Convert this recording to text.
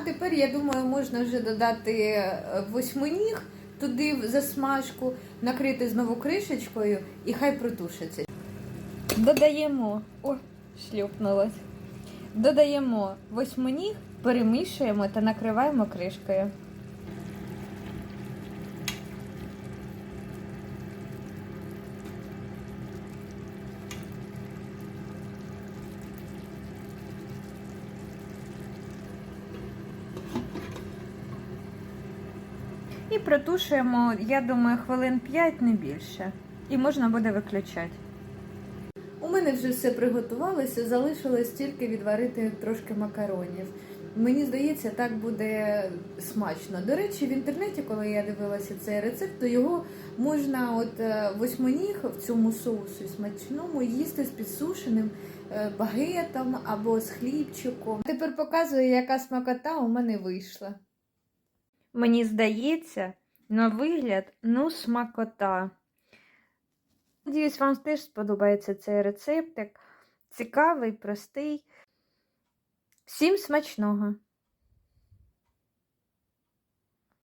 тепер, я думаю, можна вже додати е, восьминіг туди в засмажку, накрити знову кришечкою і хай протушиться. Додаємо, о, шлюпнулось. Додаємо восьминіг, перемішуємо та накриваємо кришкою. І протушуємо, я думаю, хвилин 5, не більше. І можна буде виключати. У мене вже все приготувалося, залишилось тільки відварити трошки макаронів. Мені здається, так буде смачно. До речі, в інтернеті, коли я дивилася цей рецепт, то його можна от е, восьминіг в цьому соусі смачному їсти з підсушеним е, багетом або з хлібчиком. Тепер показую, яка смакота у мене вийшла. Мені здається, на вигляд, ну, смакота. Надіюсь, вам теж сподобається цей рецептик. Цікавий, простий. Всім смачного!